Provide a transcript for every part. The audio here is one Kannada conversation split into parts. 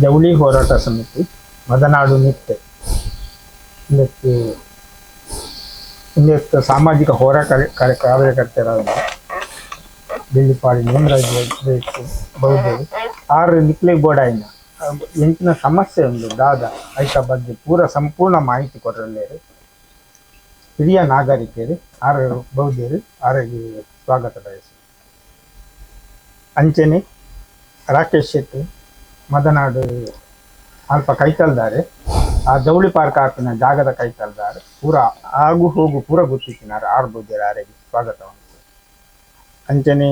ಜವಳಿ ಹೋರಾಟ ಸಮಿತಿ, ಮದನಾಡು ನಿತ್ಯ, ಇದಕ್ಕೆ ಇದಕ್ಕೆ ಸಾಮಾಜಿಕ ಹೋರಾಟ ಕಾರ್ಯ ಕಾರ್ಯಕರ್ತರಾದ ಬೆಳ್ಳಿಪಾಡಿ ನೇಮರಾಜ್ ಬೌದ್ಧರು. ಆರು ನಿಕ್ಲೆ ಬೋಡಾಯಿನ ಎಂಟಿನ ಸಮಸ್ಯೆ ಒಂದು, ದಾದ ಐತ ಬಗ್ಗೆ ಪೂರ ಸಂಪೂರ್ಣ ಮಾಹಿತಿ ಕೊಡಲೇರು ಹಿರಿಯ ನಾಗರಿಕರು, ಆರು ಬೌದ್ಧರು ಆರೋಗ್ಯ ಸ್ವಾಗತ ಬಯಸಿ ಅಂಚನೆ, ರಾಕೇಶ್ ಶೆಟ್ಟಿ. ಮದನಾಡು ಅಲ್ಪ ಕೈತಲ್ದಾರೆ. ಆ ಜವಳಿ ಪಾರ್ಕ್ ಆತನ ಜಾಗದ ಕೈತಲ್ದಾರೆ. ಪೂರ ಆಗು ಹೋಗು ಪೂರ ಗೊತ್ತಿತ್ತಿನಾರೆ ಆರು ಬೌದ್ಧರು ಸ್ವಾಗತ ಅಂಚನೆ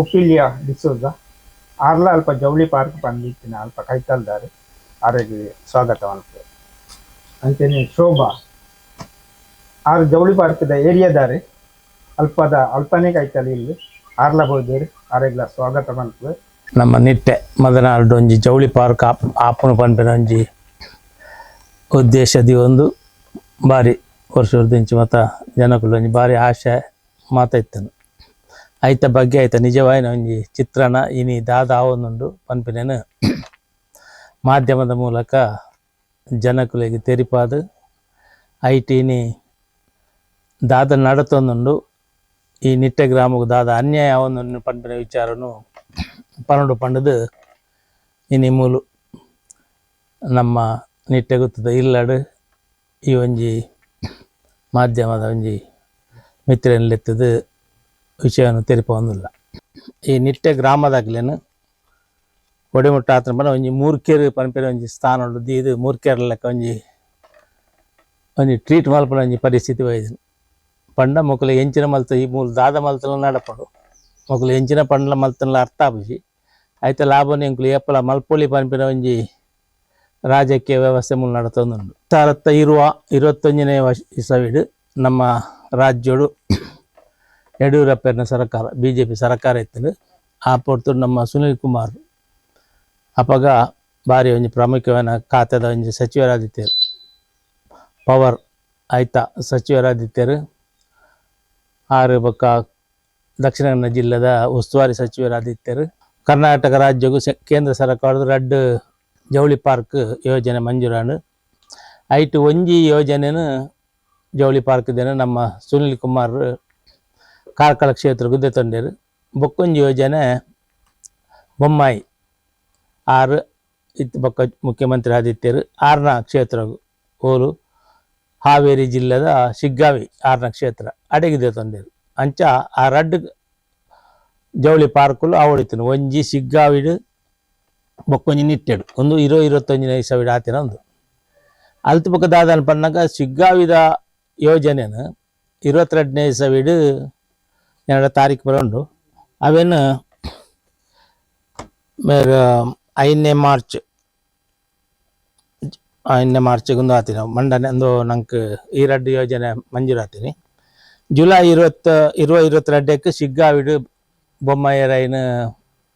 ಉಪ್ಪಿಲಿಯ ಡಿಸೋಜ, ಆರ್ಲ ಅಲ್ಪ ಜವಳಿ ಪಾರ್ಕ್ ಬಂದಿತ್ತಿನ ಅಲ್ಪ ಕೈತಲ್ದಾರೆ ಆರಿಗೆ ಸ್ವಾಗತವನ್ನು ಅಂಚನೆ ಶೋಭಾ, ಆರು ಜವಳಿ ಪಾರ್ಕ್ದ ಏರಿಯಾದಾರೆ. ಅಲ್ಪದ ಅಲ್ಪನೇ ಕೈತಲ್ಲಿ ಇಲ್ಲಿ ಆರ್ಲ ಬೋದೇರು ಆರೆಗ್ಲ ಸ್ವಾಗತ ನಮ್ಮ ನಿಟ್ಟೆ ಮದನಾಡು ಒಂಜಿ ಜವಳಿ ಪಾರ್ಕ್ ಆಪ್ ಆಪುನ ಪನ್ಪಿನ ಒಂಜಿ ಉದ್ದೇಶದಿ ಒಂದು ಬಾರಿ ವರ್ಷದಿಂಚಿ ಮತ ಒಂಜಿ ಬಾರಿ ಆಶೆ ಮಾತಾಯ್ತನು ಐತ ಬಗ್ಗೆ ಆಯ್ತ ನಿಜವಾಯಿನ ಒಂಜಿ ಚಿತ್ರಣ, ಇನಿ, ದಾದ ಆವೊಂದುಂಡು ಪನ್ಪಿನೇನು ಮಾಧ್ಯಮದ ಮೂಲಕ ಜನಕುಲಿಗೆ ತೆರಿಪಾದು. ಐಟಿನಿ ದಾದ ನಡತೊಂದುಂಡು, ಈ ನಿಟ್ಟೆ ಗ್ರಾಮಕ್ಕೆ ದಾದ ಅನ್ಯಾಯ ಆವೊಂದುಂಡು ಪನ್ಪಿನ ವಿಚಾರನು ಪನ್ನೊಂದು ಪಂಡದು ಇನಿ ಮೂಲು ನಮ್ಮ ನಿಟ್ಟೆ ಗೊತ್ತದ ಇಲ್ಲಡು ಈ ಒಂಜಿ ಮಾಧ್ಯಮದ ಒಂಜಿ ಮಿತ್ರನೆಲೆತ್ತದು ವಿಷಯವನ್ನು ತೆರಿಪೊಂದಿಲ್ಲ ಈ ನಿಟ್ಟೆ ಗ್ರಾಮದಾಗ್ಲೇನು ಒಡೆಮುಟ್ಟ ಆತನ ಪಂಡ ಒಂಜಿ ಮೂರ್ಕೇರು ಪನ್ಪೆರ ಒಂಜಿ ಸ್ಥಾನ ಉಂಡು ಇದು ಮೂರ್ಕೇರ ಲೆಕ್ಕ ಒಂಜಿ ಒಂಜಿ ಟ್ರೀಟ್ ಮಲ್ಪನ ಒಂಜಿ ಪರಿಸ್ಥಿತಿ ಒಯ್ದು. ಪಂಡ ಮೊಕ್ಕಲು ಎಂಚಿನ ಮಲ್ತ, ಈ ಮೂಲ ದಾದ ಮಲ್ತಲ ನಡಪಡು. ಮೊಕ್ಕಲು ಎಂಚಿನ ಪಂಡ್ಲ ಮಲ್ತನ ಅರ್ಥ ಐತೆ ಲಾಭ ಎಂಕುಲು ಏಪಲ ಮಲ್ಪೊಲಿ ಪನ್ಪಿನ ಒಂಜಿ ರಾಜಕೀಯ ವ್ಯವಸ್ಥೆ ಮುಲ್ ನಡತೊಂದುಂಡು ಸಾರತ್ತ ಇರುವ ಇರುವತ್ತೊಂಜನೇ ವರ್ಷ ಇಸವಿಡು ನಮ್ಮ ರಾಜ್ಯೋಡು ಯಡಿಯೂರಪ್ಪನ ಸರ್ಕಾರ ಬಿ ಜೆ ಪಿ ಸರ್ಕಾರ ಇತ್ತು ಆ ಪೊರ್ತು ನಮ್ಮ ಸುನಿಲ್ ಕುಮಾರ್ ಅಪಗ ಬಾರಿ ಒಂಜಿ ಪ್ರಾಮುಖ್ಯವಾದ ಖಾತೆದ ಒಂಜಿ ಸಚಿವರಾದಿತ್ಯರು ಪವರ್ ಆಯ್ತಾ ಸಚಿವರಾದಿತ್ಯರು ಆರು ಬೊಕ್ಕ ದಕ್ಷಿಣ ಕನ್ನಡ ಜಿಲ್ಲೆದ ಉಸ್ತುವಾರಿ ಸಚಿವರಾದಿತ್ಯರು ಕರ್ನಾಟಕ ರಾಜ್ಯಗೂ ಕೇಂದ್ರ ಸರ್ಕಾರದ ರಡ್ ಜವಳಿ ಪಾರ್ಕ್ ಯೋಜನೆ ಮಂಜೂರಾಣ ಐಟು ಒಂಜಿ ಯೋಜನೆನು ಜವಳಿ ಪಾರ್ಕ್ ದಿನ ನಮ್ಮ ಸುನಿಲ್ ಕುಮಾರ್ ಕಾರ್ಕಳ ಕ್ಷೇತ್ರ ಗುದ್ದೆ ತೊಂಡೇರು ಬೊಕ್ಕೊಂಜಿ ಯೋಜನೆ ಬೊಮ್ಮಾಯಿ ಆರು ಇತ್ತು ಬೊಕ್ಕ ಮುಖ್ಯಮಂತ್ರಿ ಆದಿತ್ಯರು ಆರ್ನ ಕ್ಷೇತ್ರ ಓಲು ಹಾವೇರಿ ಜಿಲ್ಲೆದ ಶಿಗ್ಗಾವಿ ಆರ್ನ ಕ್ಷೇತ್ರ ಅಡಗಿದೆ ತೊಂಡೇರು ಅಂಚ ಆ ರಡ್ ಜವಳಿ ಪಾರ್ಕುಲು ಆವಡಿತನು ಒಂಜಿ ಸಿಗ್ಗಾವಿಡು ಬೊಕ್ಕೊಂಜಿ ನಿಟ್ಟೆಡು. ಒಂದು ಇರೋ ಇರುವತ್ತೊಂಜಿನ ಸಾವಿರ ಆತಿನ ಒಂದು. ಅಲ್ತು ಪಕ್ಕ ದಾದಾನ ಪನ್ನಗ ಸಿಗ್ಗಾವಿದ ಯೋಜನೆನ ಇರುವತ್ತೆರಡನೇ ಸಾವಿಡು ಎರಡು ತಾರೀಕು ಬರೋಂಡು. ಅವೇನು ಐದನೇ ಮಾರ್ಚ್, ಐದನೇ ಮಾರ್ಚಿಗೆ ಒಂದು ಆತೀನಿ. ಮಂಡನೆ ಒಂದು ನಂಗೆ ಈ ರಡ್ಡು ಯೋಜನೆ ಮಂಜೂರು ಆತೀನಿ ಜುಲೈ ಇರುವತ್ತು, ಇರುವ ಇರುವತ್ತೆರಡಕ್ಕೆ ಸಿಗ್ಗಾವಿಡು ಬೊಮ್ಮಾಯರೈನ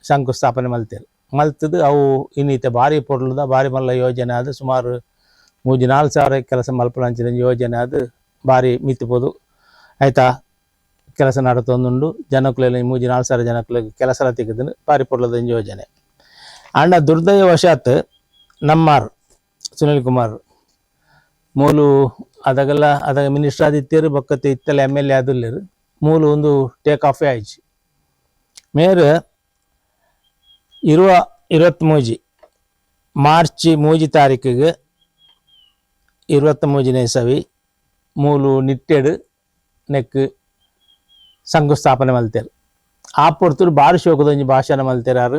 ಶಂಕುಸ್ಥಾಪನೆ ಮಲ್ತೇರು. ಮಲ್ತದ ಅವು ಇನ್ನಿತ ಭಾರಿ ಪೊರ್ಲದ, ಭಾರಿ ಮಲ್ಲ ಯೋಜನೆ ಅದು ಸುಮಾರು ಮೂಜಿ ನಾಲ್ಕು ಸಾವಿರ ಕೆಲಸ ಮಲ್ಪಲಂಚಿನ ಯೋಜನೆ ಅದು ಭಾರಿ ಮಿತ್ಬೋದು. ಆಯ್ತಾ? ಕೆಲಸ ನಡತೊಂದುಂಡು. ಜನಕ್ಕುಲೆಲ್ಲ ಈ ಮೂಜಿ ನಾಲ್ಕು ಸಾವಿರ ಜನಕ್ಕೆ ಕೆಲಸ ತೆಗೆದು ಭಾರಿ ಪೊರ್ಲದ ಯೋಜನೆ. ಅಣ್ಣ ದುರ್ದೈವಶಾತ್ ನಮ್ಮಾರ್, ಸುನಿಲ್ ಕುಮಾರ್, ಮೂಲು ಅದಾಗೆಲ್ಲ, ಅದಾಗ ಮಿನಿಸ್ಟರ್ ಆದಿತ್ಯರು, ಬೊಕ್ಕತ್ತೆ ಇತ್ತಲ್ಲ ಎಂ ಎಲ್ ಎ ಆದುಲ್ಲೇರು, ಮೂಲು ಒಂದು ಟೇಕ್ ಆಫೇ ಆಯ್ಚಿ. ಮೇರು ಇರುವ ಇರುವತ್ತು ಮೂಜಿ, ಮಾರ್ಚ್ ಮೂಜಿ ತಾರೀಕಿಗೆ ಇರುವತ್ತ ಮೂಜಿನೇ ಸವಿ ಮೂಲು ನಿಟ್ಟೆಡು ನೆಕ್ ಶಂಕುಸ್ಥಾಪನೆ ಮಲ್ತೇರು. ಆ ಪೊರ್ತರು ಬಾರಿ ಶೋಕದೊಂಜಿ ಭಾಷಣ ಮಲ್ತೇರಾರು.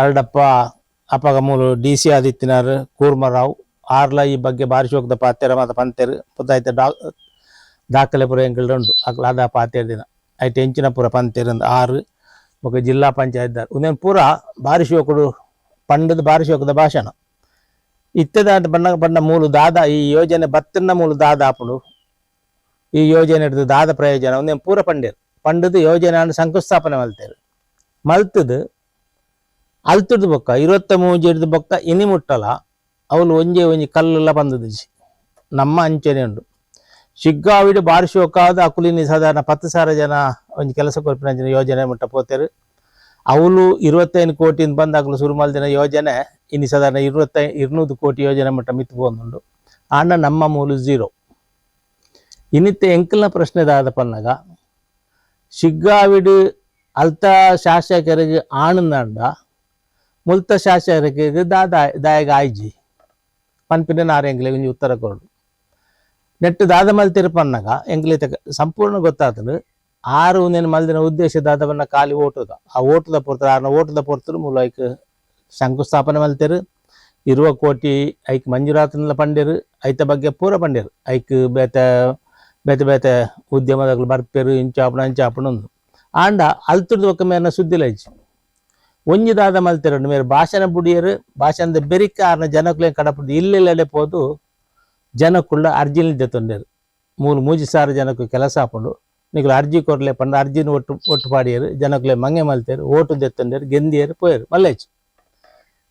ಅರಡಪ್ಪ, ಅಪ್ಪಗ ಮೂಲು ಡಿ ಸಿ ಆದಿತ್ಯನಾರು, ಕೂರ್ಮರಾವ್, ಆರ್ಲ ಈ ಬಗ್ಗೆ ಬಾರಿ ಶೋಕದ ಪಾತ್ಯರ ಮಾತ ಪಂತೇರು. ಪುತ್ತಾಯ್ತ ಡಾ, ದಾಖಲೆ ಪುರ ಎಂಕಲ್ಡು ಉಂಡು ಅಕ್ಲ ಅದ ಪಾತ್ಯರ ದಿನ. ಐಟ್ ಎಂಚಿನ ಪುರ ಪಂತೇರು ಆರು. ಬೊಕ ಜಿಲ್ಲಾ ಪಂಚಾಯತ್ ದಾರ್ ಉಂದೆನ್ ಪೂರ ಬಾರಿ ಶೋಕುಡು ಪಂಡದ ಬಾರಿ ಶೋಕದ ಭಾಷಣ. ಇತ್ತದ ಬಣ್ಣ ಬಣ್ಣ ಮೂಲು ದಾದ, ಈ ಯೋಜನೆ ಬತ್ತಿನ ಮೂಲು ದಾದ ಆಪುಂಡು. ಈ ಯೋಜನೆ ಹಿಡಿದು ದಾದ ಪ್ರಯೋಜನ ಒಂದೇನು ಪೂರ ಪಂಡೇರು ಪಂಡದು ಯೋಜನೆ ಶಂಕುಸ್ಥಾಪನೆ ಮಲ್ತೇವೆ ಮಲ್ತದು ಅಲ್ತುಡ್ದು ಬೊಕ್ಕ, ಇರುವತ್ತ ಮೂಜಿ ಹಿಡಿದು ಬೊಕ್ಕ, ಇನಿ ಮುಟ್ಟಲ ಅವಳು ಒಂಜೆ ಒಂಜಿ ಕಲ್ಲೆಲ್ಲ ಬಂದದಿಜಿ ನಮ್ಮ ಅಂಚನೆ ಉಂಡು. ಶಿಗ್ಗಾವಿಡು ಬಾರಿಸೋಕಾದ ಅಕುಲಿ ಸಾಧಾರಣ ಪತ್ತು ಸಾವಿರ ಜನ ಒಂದು ಕೆಲಸ ಕೊಲ್ಪಿನ ಯೋಜನೆ ಮಟ್ಟ ಪೋತೇರು. ಅವಳು ಇರುವತ್ತೈದು ಕೋಟಿಯಿಂದ ಬಂದ ಅಕಲು ಶುರು ಯೋಜನೆ ಇನ್ನು ಸಾಧಾರಣ ಇರುವತ್ತೈ, ಇರುನೂರು ಕೋಟಿ ಯೋಜನೆ ಮಟ್ಟ ಮಿತ್ತು ಬಂದುಂಡು ಆಂಡ ನಮ್ಮ ಮೂಲು ಜೀರೋ ಇನ್ನಿತ್ತ ಎಂಕಲ್ನ ಪ್ರಶ್ನೆದಾದ ಪನ್ನಗ, ಶಿಗ್ಗಾವಿಡು ಅಲ್ತ ಶಾಸಕರಿಗೆ ಆಣಂದಾಂಡ, ಮುಲ್ತ ಶಾಸಕರಿಗೆ ದಾದ, ದಾಯಗ ಆಯ್ಜಿ. ಪನ್ಪಿನ ನಾರೆಂಗ್ಲೆ ಉತ್ತರ ಕೊಡು ನೆಟ್ಟು ದಾದ ಮಲ್ತಿರು ಪನ್ನಗ ಎಂಗ್ಲಿ ಸಂಪೂರ್ಣ ಗೊತ್ತಾತನು ಆರು నేను ಮಲ್ದಿನ ಉದ್ದೇಶ ದಾದವನ್ನ ಖಾಲಿ ಓಟುದ. ಆ ಓಟದ ಪೊರ್ತರು ಆರ್ನ ಓಟದ ಪೊರ್ತರು ಮೂಲಕ ಶಂಕುಸ್ಥಾಪನೆ ಮಲ್ತೆರು, ಇರುವ ಕೋಟಿ ಐಕ್ ಮಂಜೂರಾತನ ಪಂಡಿರು ಐತ ಬಗ್ಗೆ ಪೂರ ಪಂಡಿರು ಐಕ್ ಬೇತ, ಬೇತೆ ಬೇತೆ ಉದ್ಯಮದಾಗಲು ಬರ್ಪೆರು, ಇಂಚಾಪಣ ಇಂಚಾಪಣ ಒಂದು ಆಂಡ ಅಲ್ತುರ್ದು ಒಕ್ಕ ಇಜ್ಜಿ ಒಂಜಿ ದಾದ ಮಲ್ತಿರು, ಮೇರೆ ಭಾಷಣ ಬುಡಿಯರು, ಭಾಷಣದ ಬೆರಿಕ ಆರ್ನ ಜನಕ್ಕುಲೆ ಕಡಪುಡು ಇಲ್ಲೆಲ್ಲೆಡೆ ಪೋದು ಜನಕ್ಕುಳ್ಳ ಅರ್ಜಿಲ್ ದೆತ್ತೊಂಡೇರು ಮೂರು ಮೂಜಿ ಸಾರು ಜನೊಕು ಕೆಲಸ ಹಾಕೊಂಡು ನೀವು ಅರ್ಜಿ ಕೊರ್ಲೆ ಪಂಡ, ಅರ್ಜಿನ ಒಟ್ಟು ಒಟ್ಟು ಪಾಡಿಯರು ಜನಕ್ಕೆ ಮಂಗೆ ಮಲ್ತೇರು, ಓಟು ದೆತ್ತೊಂಡೇರು ಗೆಂದಿಯರು, ಪೋಯರು ಮಲ್ಲೇಚು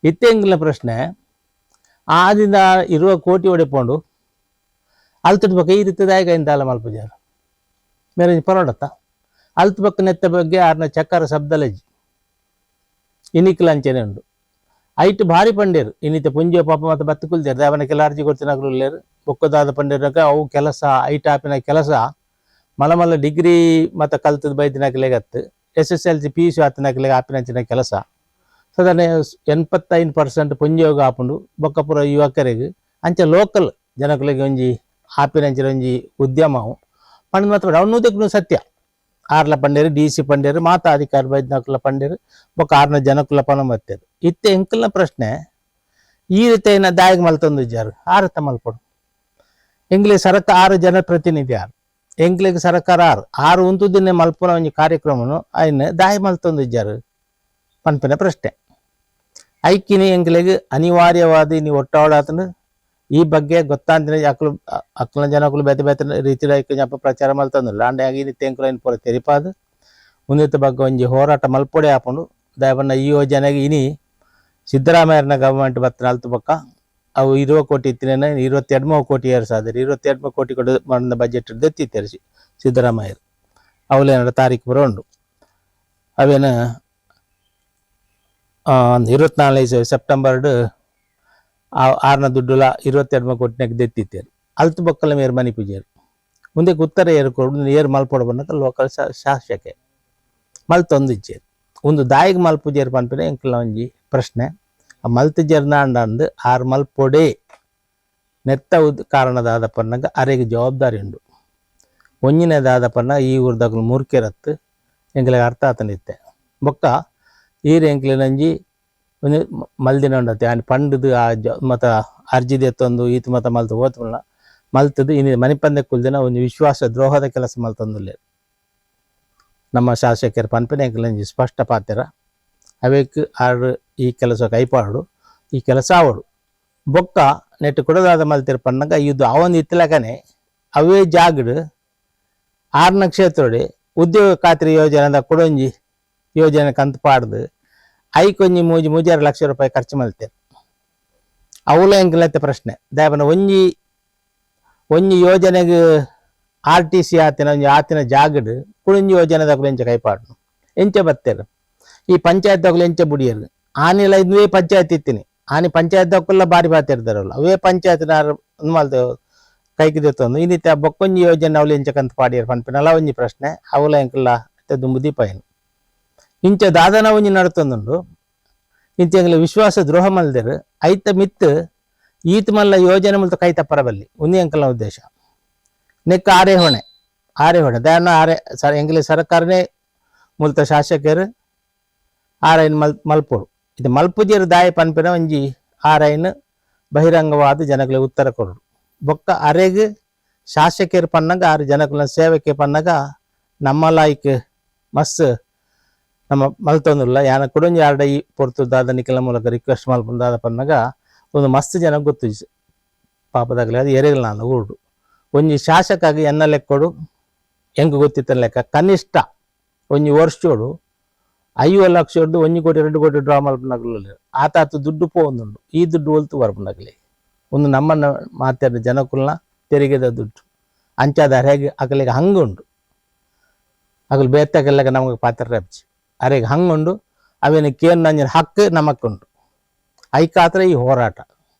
ಇತ್ತೆಂಗಿನ ಪ್ರಶ್ನೆ, ಆದಿಂದ ಇರುವ ಕೋಟಿ ಒಡೆಪೋಂಡು, ಅಲ್ತದ ಬಗ್ಗೆ ಈ ರೀತಿ ದಾಯಕ ಇಂದಾಲ ಮಲ್ಪಜಾರು. ಮೇರೆ ಪರೋಡತ್ತ? ಅಲ್ತ ನೆತ್ತ ಬಗ್ಗೆ ಆರ್ನ ಚಕ್ಕರ ಶಬ್ದಲಜ್ಜಿ ಇನಿಕ್ಲ ಅಂಚೆನೆ ಉಂಡು. ಐಟ್ ಭಾರಿ ಪಂಡೇರು ಇನ್ನಿತ ಪುಂಜಿಯ ಪಾಪ ಮತ್ತೆ ಬತ್ತು ಕುಲ್ದೇರು ಅವನ ಕೆಲ ಅರ್ಜಿ ಕೊಡ್ತಿನಾಗ್ಲೇರು ಬೊಕ್ಕದಾದ ಪಂಡೇರಕ ಅವು ಕೆಲಸ, ಐಟ್ ಆಪಿನ ಕೆಲಸ. ಮಲ ಮಲ ಡಿಗ್ರಿ ಮತ್ತು ಕಲ್ತದ ಬೈದಿನಾಗಲೇಗತ್ತು S S L C P U C ಆಪಿನಂಚಿನ ಕೆಲಸ. ಸದನೆ ಎನ್ಪತ್ತೈದು ಪರ್ಸೆಂಟ್ ಪುಂಜಿಯೋಗ ಆಪುಂಡು ಬೊಕ್ಕಪುರ ಯುವಕರಿಗೆ. ಅಂಚ ಲೋಕಲ್ ಜನಗಳಿಗೆ ಒಂಜಿ ಆಪಿನಂಚಿನ ಒಂಜಿ ಉದ್ಯಮವು. ಪಂಡ ಮಾತ್ರ ಅವನು ಸತ್ಯ. ಪಂಡೇರು ಡಿ ಸಿ ಪಂಡೇರು ಮಾತಾ ಅಧಿಕಾರ ಬೈದ್ನಕುಲ ಪಂಡೇರು ಬೊಕ್ಕ ಆರ್ನ ಜನಕುಲ ಪನ ಮತ್ತೇರು ಇತ್ತೆ ಎಂಕಲ್ನ ಪ್ರಶ್ನೆ, ಈ ರೀತಿ ದಾಯಿಗೆ ಮಲ್ತೊಂದು ಜಾರು ಆರತ ಮಲ್ಪಡು ಎಂಗ್ಲಿಗೆ ಸರಕಾರ ಆರು ಜನಪ್ರತಿನಿಧಿ ಆರು. ಎಂಗ್ಲಿಗೆ ಸರ್ಕಾರ ಆರು. ಆರು ಒಂದು ದಿನ ಮಲ್ಪುನ ಒಂಜಿ ಕಾರ್ಯಕ್ರಮನು, ಅಯ್ನ ದಾಯಿ ಮಲ್ತೊಂದು ಜಾರು ಪನ್ಪಿನ ಪ್ರಶ್ನೆ, ಐಕಿನಿ ಎಂಗ್ಲಿಗೆ ಅನಿವಾರ್ಯವಾದ ನೀವು ಒಟ್ಟಾಡಾತನು ಈ ಬಗ್ಗೆ ಗೊತ್ತಾಂದ್ರೆ ಅಕ್ಲು ಅಕ್ಲ ಜನಕುಲು ಬೇತೆ ಬೇತೆ ರೀತಿ ಐಕ ಜಪ ಪ್ರಚಾರ ಮಲ್ತಂದ್ರೆ ಅಂಡೆ ಆಗಿ ರೀತಿ ಪೂರ ತೆರಿಪಾದ. ಮುಂದಿತ ಬಗ್ಗೆ ಒಂಜಿ ಹೋರಾಟ ಮಲ್ಪೊಡೆ ಹಾಕೊಂಡು ದಯವನ್ನ ಈ ಯೋಜನೆಗೆ ಇನಿ ಸಿದ್ದರಾಮಯ್ಯನ ಗವರ್ಮೆಂಟ್ ಬತ್ತನ ಅಲ್ತು ಪಕ್ಕ. ಅವು ಇರುವ ಕೋಟಿ ಇತ್ತಿನ ಇರುವತ್ತೆರಡು ಮೂರು ಕೋಟಿ ಸಾಧ್ಯ ಇರುವತ್ತೆರಡು ಕೋಟಿ ಕೊಡು ಮಾಡಿದ ಬಜೆಟ್ ದೆತ್ತಿ ತೆರೆಸಿ ಸಿದ್ದರಾಮಯ್ಯರು. ಅವಲೇನ ತಾರೀಕು ಬರೋ ಉಂಡು. ಅವೇನು ಇರುವತ್ನಾಲ್ಕು ಸೆಪ್ಟೆಂಬರ್ಡ್ ಆರ್ನ ದುಡ್ಡುಲ ಇರುವತ್ತೆರಡು ఎడమ ದೆತ್ತಿತ್ತೇರು. ಅಲ್ತ್ ಬಕ್ಕಲ బొక్కల ಮನಿ ಪೂಜೆರು. ಮುಂದೆ ಉತ್ತರ ಏರು ಕೊಡು, ಏರು ಮಲ್ಪೊಡ ಬಂದಾಗ ಲೋಕಲ್ ಶಾಸಕೆ. ಮಲ್ತೊಂದು ಇಚ್ಚೇರು ಒಂದು ದಾಯಿಗೆ ಮಲ್ಪುಜೇರು ಪನ್ಪಿನ ಎಂಕಲ್ನ ಒಂಜಿ ಪ್ರಶ್ನೆ. ಆ ಮಲ್ತುಜೇರ್ನ ಅಂಡ ಅಂದ್ ಆರ್ ಮಲ್ಪೊಡೆ ನೆತ್ತ ಕಾರಣದಾದ ಪನ್ನಗ ಅರೆಗೆ ಜವಾಬ್ದಾರಿ ಉಂಡು. ಒಂಜಿನದಾದ ಪನ್ನ ಈ ಊರ್ದಾಗ ಮೂರ್ಕೆರತ್ತು ಎಂಕ್ಲೆಗೆ ಅರ್ಥ ಆತನಿತ್ತೆ ಬೊಕ್ಕ ಈರು ಎಂಕ್ಲಿನಂಜಿ ಒಂದು ಮಲ್ದಿನ ಉಂಡತ್ತೆ. ಆ ಪಂಡದು ಆ ಜ ಮತ ಅರ್ಜಿ ದೆತ್ತೊಂದು ಈತ ಮತ ಮಲ್ತು ಓದ್ಮಲ್ಲ ಮಲ್ತದು ಇನ್ನು ಮನಿಪಂದೆ ಕುಲ್ದಿನ ಒಂದು ವಿಶ್ವಾಸ ದ್ರೋಹದ ಕೆಲಸ ಮಲ್ತೊಂದುಲ್ಲೆ. ನಮ್ಮ ಶಾಸಕರು ಪನ್ಪಿನ ಕಲಂಜಿ ಸ್ಪಷ್ಟ ಪಾತ್ರ. ಅವೇಕ್ ಆರು ಈ ಕೆಲಸ ಕೈಪಾಡು ಈ ಕೆಲಸ ಅವಳು ಬೊಕ್ಕ ನೆಟ್ಟು ಕೊಡದಾದ ಮಲ್ತಿರ ಪಂಡಂಗ ಇದು ಅವನ್ ಇತ್ತಲಕನೆ ಅವೇ ಜಾಗಡು ಆರ್ನ ಕ್ಷೇತ್ರಡು ಉದ್ಯೋಗ ಖಾತ್ರಿ ಯೋಜನೆದ ಕೊಡೊಂಜಿ ಯೋಜನೆ ಕಂತು ಪಾಡ್ದು ಐಕೊಂಜಿ ಮೂಜಿ ಮೂಜಾರು ಲಕ್ಷ ರೂಪಾಯಿ ಖರ್ಚು ಮಲ್ತೆ ಅವಳು ಹೆಂಗಿಲ್ಲತ್ತೆ ಪ್ರಶ್ನೆ ದಯಪನ ಒಂಜಿ ಒಂಜಿ ಯೋಜನೆಗೆ ಆರ್ ಟಿ ಸಿ ಆತಿನ, ಒಂಜಿ ಆತಿನ ಜಾಗಡ್ ಕುಳಿಂಜಿ ಯೋಜನೆ ಯೋಜನೆದಾಗ ಎಂಚ ಕೈಪಾಡ್ನು. ಎಂಚ ಬತ್ತೇರು. ಈ ಪಂಚಾಯತ್ ದೊಕ್ಕಲು ಎಂಚ ಬುಡಿಯರು. ಆನೆಲ್ಲ ಇದುವೇ ಪಂಚಾಯತ್ ಇತ್ತೀನಿ. ಆನಿ ಪಂಚಾಯತ್ ತಗೊಳ್ಳ ಬಾರಿ ಬಾತಿರ್ತಾರಲ್ಲ ಅವೇ ಪಂಚಾಯತ್ ಮಲ್ತ ಕೈಗೆ ತಂದು. ಇನ್ನಿತ್ತ ಬೊಕ್ಕೊಂಜಿ ಯೋಜನೆ ಅವಳು ಎಂಚಕಂತ ಪಾಡಿಯರು ಪನ್ಪಿನಲ್ಲ ಒಂಜಿ ಪ್ರಶ್ನೆ. ಅವಲ ಎಂಕಲ್ಲ ದುಂಬುದಿ ದೀಪಾಯನು ಇಂಚ ದಾದನ ಒಂಜಿ ನಡ್ತೊಂದುಂಡು. ಇಂಚೆಂಗ್ಲ ವಿಶ್ವಾಸ ದ್ರೋಹ ಮಲ್ದೆರ್, ಐತ ಮಿತ್ ಈತ ಮಲ್ಲ ಯೋಜನೆ ಮುಲ್ತ ಕೈ ತಪ್ಪರಬಲ್ಲಿ ಉಂದಿ ಎಂಕಲ್ನ ಉದ್ದೇಶ. ನೆಕ್ಕ ಆರೆ ಹೊಣೆ. ಆರೆ ಹೊಣೆ. ದಾನ ಆರೆ ಸರ್ ಎಂಗ್ಲಿ ಸರ್ಕಾರನೇ ಮುಲ್ತ ಶಾಸಕರು ಆರೈನ್ ಮಲ್ ಮಲ್ಪುರು. ಇದು ಮಲ್ಪುಜಿರ ದಾಯ ಪನ್ಪಿನ ಒಂಜಿ ಆರೈನ್ ಬಹಿರಂಗವಾದ ಜನಗಳಿಗೆ ಉತ್ತರ ಕೊಡು ಬೊಕ್ಕ ಅರೆಗ ಶಾಸಕರು ಪನ್ನಗ ಆರು ಜನಗಳ ಸೇವಕ್ಕೆ ಪನ್ನಗ ನಮ್ಮ ಲಾಯ್ಕ್ ಮಸ್ ನಮ್ಮ ಮಲ್ತೊಂದುಲ್ಲ ಯಾನ ಕುಡೊಂಜಿ ಆರ್ಡ ಈ ಪೊರ್ತು ದಾದ ನಿಖಲ ಮೂಲಕ ರಿಕ್ವೆಸ್ಟ್ ಮಲ್ಪುಂದಾದ ಪನ್ನಗ ಒಂದು ಮಸ್ತ್ ಜನ ಗೊತ್ತು ಪಾಪದಾಗಲಿ ಅದು ಎರೆಗಳು ನಾನು ಊರು ಒಂಜಿ ಶಾಸಕಾಗಿ ಎನ್ನ ಲೆಕ್ಕೊಡು ಹೆಂಗ್ ಗೊತ್ತಿತ್ತ ಲೆಕ್ಕ? ಕನಿಷ್ಠ ಒಂಜಿ ವರ್ಷೋಡು ಐವ ಲಕ್ಷ ಹೊಡೆದು ಒಂಜಿ ಕೋಟಿ, ಎರಡು ಕೋಟಿ ಡ್ರಾ ಮಲ್ಪನಾಗಲು ಆತ ಆತ ದುಡ್ಡು ಪೋಂದುಂಡು ಈ ದುಡ್ಡು ಒಲ್ತು ಬರ್ಪನಾಗಲಿ ಒಂದು ನಮ್ಮನ್ನ ಮಾತಾಡಿದ ಜನಕುಲ್ನ ತೆರಿಗೆದ ದುಡ್ಡು. ಅಂಚಾದ ಹೇಗೆ, ಅಕಲಿಗೆ ಹಂಗುಂಡು. ಅಕಲ್ ಬೇತಾಗಲ್ಲಾಗ ನಮಗೆ ಪಾತ್ರ ರಪ್ಚಿ ಅರೆಗೆ ಹಂಗುಂಡು ಅವೇನು ಕೇನ್ ನಂಜಿನ ಹಕ್ಕು ನಮಕ್ಕುಂಟು ಐಕಾತ್ರ ಈ ಹೋರಾಟ.